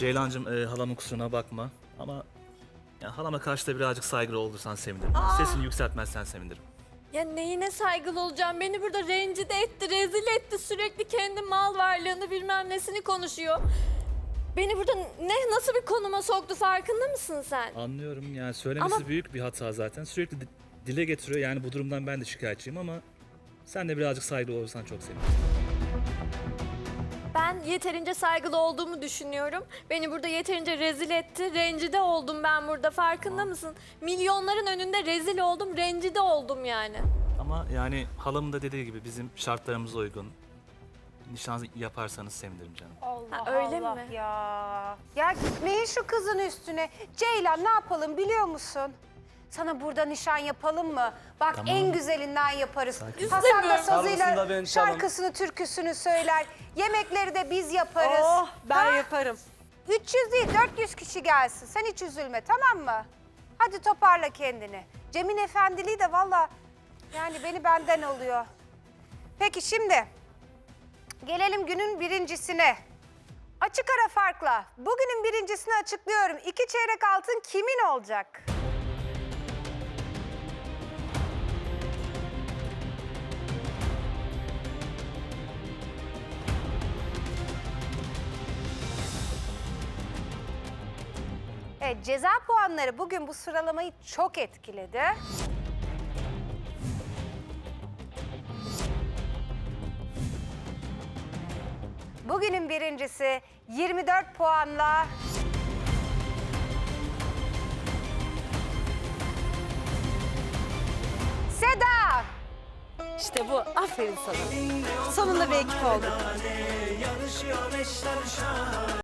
Ceylancığım e, halamın kusuruna bakma ama ya halama karşı da birazcık saygılı olursan sevinirim. Sesini yükseltmezsen sevinirim. Ya neyine saygılı olacağım? Beni burada rencide etti, rezil etti. Sürekli kendi mal varlığını bilmem nesini konuşuyor. Beni burada ne nasıl bir konuma soktu farkında mısın sen? Anlıyorum yani söylemesi Ama- büyük bir hata zaten. Sürekli di- dile getiriyor yani bu durumdan ben de şikayetçiyim ama sen de birazcık saygılı olursan çok sevinirim. Ben yeterince saygılı olduğumu düşünüyorum. Beni burada yeterince rezil etti. Rencide oldum ben burada farkında mısın? Milyonların önünde rezil oldum, rencide oldum yani. Ama yani halamın da dediği gibi bizim şartlarımıza uygun nişan yaparsanız sevinirim canım. Allah Ha, öyle Allah mi? ya. Ya gitmeyin şu kızın üstüne. Ceylan ne yapalım biliyor musun? Sana burada nişan yapalım mı? Bak Tamam. en güzelinden yaparız. Hasan da İstemiyorum. sazıyla ben çalarım. şarkısını, türküsünü söyler. Yemekleri de biz yaparız. Oh ben Ha? yaparım. 300 değil 400 kişi gelsin. Sen hiç üzülme tamam mı? Hadi toparla kendini. Cem'in efendiliği de valla yani beni benden oluyor. Peki şimdi gelelim günün birincisine. Açık ara farkla bugünün birincisini açıklıyorum. İki çeyrek altın kimin olacak? Evet, ceza puanları bugün bu sıralamayı çok etkiledi. Bugünün birincisi 24 puanla Seda. İşte bu. Aferin sana. Sonunda bir ekip olduk.